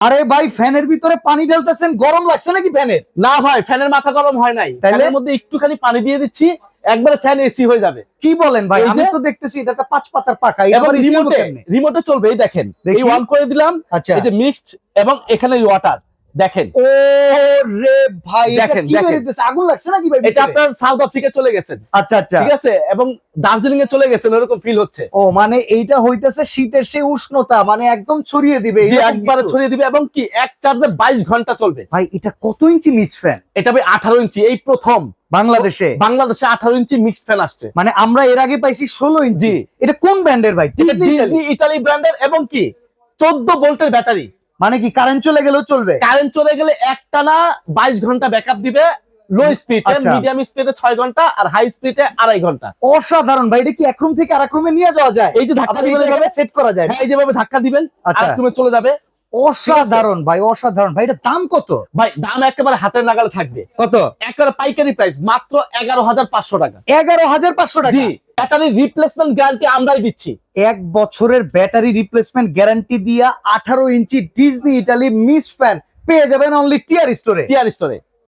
আরে ভাই ফ্যানের ভিতরে পানি ঢালতেছেন গরম লাগছে নাকি ফ্যানের? না ভাই ফ্যানের মাথা গরম হয় নাই? ফ্যানের মধ্যে একটুখানি পানি দিয়ে দিচ্ছি একবারে ফ্যান এসি হয়ে যাবে। কি বলেন ভাই? আমি তো দেখতেছি এটা একটা পাঁচ পাতার পাকা এবার রিমোটে রিমোটে চলবে এই দেখেন। দেখি। এই অন করে দিলাম আচ্ছা। এই যে মিক্সড এবং এখানে ওয়াটার দেখেন। ও রে ভাই দেখেন, আগুন লাগছে নাকি ভাই এটা আপনার সাউথ আফ্রিকা চলে গেছেন। আচ্ছা আচ্ছা। ঠিক আছে? এবং দার্জিলিং এ চলে গেছেন এরকম ফিল হচ্ছে। ও মানে এইটা হইতেছে শীতের সেই উষ্ণতা মানে একদম ছড়িয়ে দিবে একবারে ছড়িয়ে দিবে এবং কি এক চার্জে বাইশ ঘণ্টা চলবে। ভাই এটা কত ইঞ্চি মিক্স ফ্যান এটা ভাই আঠারো ইঞ্চি এই প্রথম। বাংলাদেশে? বাংলাদেশে আঠারো ইঞ্চি মিক্সড ফ্যান আসছে। মানে আমরা এর আগে পাইছি ষোলো ইঞ্চি। এটা কোন ব্র্যান্ডের ভাই? ইতালি ব্র্যান্ডের এবং কি চোদ্দ ভোল্টের ব্যাটারি মানে কি কারেন্ট চলে গেলেও চলবে? কারেন্ট চলে গেলে একটানা বাইশ ঘণ্টা ব্যাকআপ দিবে লো স্পিডে। মিডিয়াম স্পিডে ছয় ঘণ্টা আর হাই স্পিডে আড়াই ঘণ্টা। অসাধারণ ভাই এটা কি এক রুম থেকে আরেক রুমে নিয়ে যাওয়া যায়? এই যে ধাক্কা দিবেন সেট করা যায়। হ্যাঁ, এই যেভাবে ধাক্কা দিবেন আর এক রুমে চলে যাবে। অসাধারণ ভাই অসাধারণ ভাই। এটা দাম কত? ভাই দাম একেবারে হাতের নাগালে থাকবে। কত? একেবারে পাইকারি প্রাইস মাত্র এগারো হাজার পাঁচশো টাকা। এগারো হাজার পাঁচশো টাকা? ব্যাটারি রিপ্লেসমেন্ট গ্যারান্টি আমরাই দিচ্ছি। এক বছরের ব্যাটারি রিপ্লেসমেন্ট গ্যারান্টি দিয়া আঠারো inch Disney Italy miss fan পেয়ে যাবেন অনলি টিয়ার স্টোরে টিয়ার স্টোরে